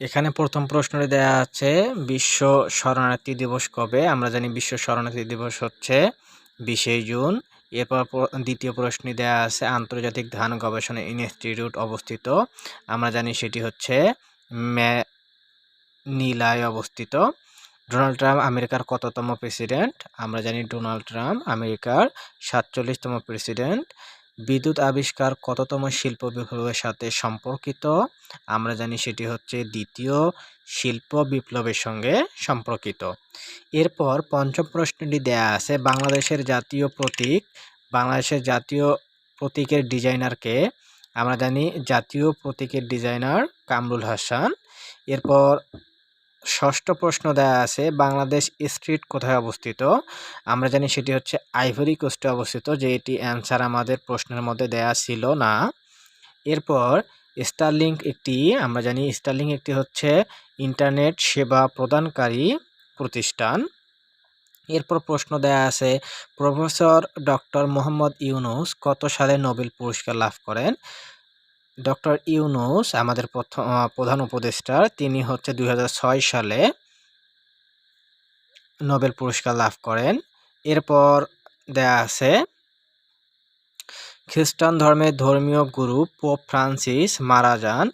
এখানে প্রথম প্রশ্নটি দেয়া আছে, বিশ্ব শরণার্থী দিবস কবে? আমরা জানি বিশ্ব শরণার্থী দিবস হচ্ছে বিশে জুন। এরপর দ্বিতীয় প্রশ্নটি দেয়া আছে, আন্তর্জাতিক ধান গবেষণা ইনস্টিটিউট অবস্থিত। আমরা জানি সেটি হচ্ছে নীলায় অবস্থিত। ডোনাল্ড ট্রাম্প আমেরিকার কততম প্রেসিডেন্ট? আমরা জানি ডোনাল্ড ট্রাম্প আমেরিকার সাতচল্লিশতম প্রেসিডেন্ট। বিদ্যুৎ আবিষ্কার কততম শিল্প বিপ্লবের সাথে সম্পর্কিত? আমরা জানি সেটি হচ্ছে দ্বিতীয় শিল্প বিপ্লবের সঙ্গে সম্পর্কিত। এরপর পঞ্চম প্রশ্নটি দেয়া আছে, বাংলাদেশের জাতীয় প্রতীক, বাংলাদেশের জাতীয় প্রতীকের ডিজাইনারকে আমরা জানি জাতীয় প্রতীকের ডিজাইনার কামরুল হাসান। এরপর ষষ্ঠ প্রশ্ন দেয়া আছে, বাংলাদেশ স্ট্রিট কোথায় অবস্থিত? আমরা জানি সেটি হচ্ছে আইভরি কোস্টে অবস্থিত, যে এটি অ্যান্সার আমাদের প্রশ্নের মধ্যে দেয়া ছিল না। এরপর স্টারলিংক একটি, আমরা জানি স্টারলিংক একটি হচ্ছে ইন্টারনেট সেবা প্রদানকারী প্রতিষ্ঠান। এরপর প্রশ্ন দেয়া আছে, প্রফেসর ডক্টর মোহাম্মদ ইউনুস কত সালে নোবেল পুরস্কার লাভ করেন? ডক্টর ইউনুস, আমাদের প্রথম প্রধান উপদেষ্টা তিনি হচ্ছে দু হাজার ছয় সালে নোবেল পুরস্কার লাভ করেন। এরপর দেয়া আছে, খ্রিস্টান ধর্মের ধর্মীয় গুরু পোপ ফ্রান্সিস মারা যান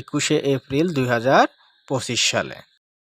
একুশে এপ্রিল দুই হাজার পঁচিশ সালে।